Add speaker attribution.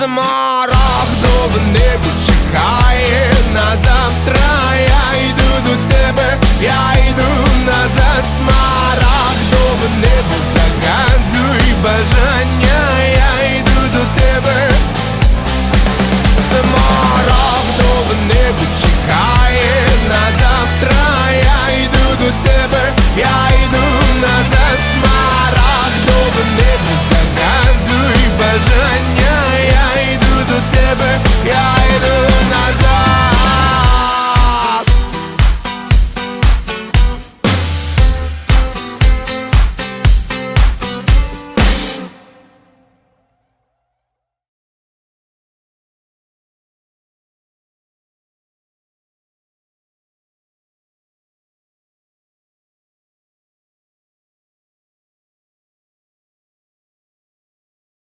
Speaker 1: смарагдове небо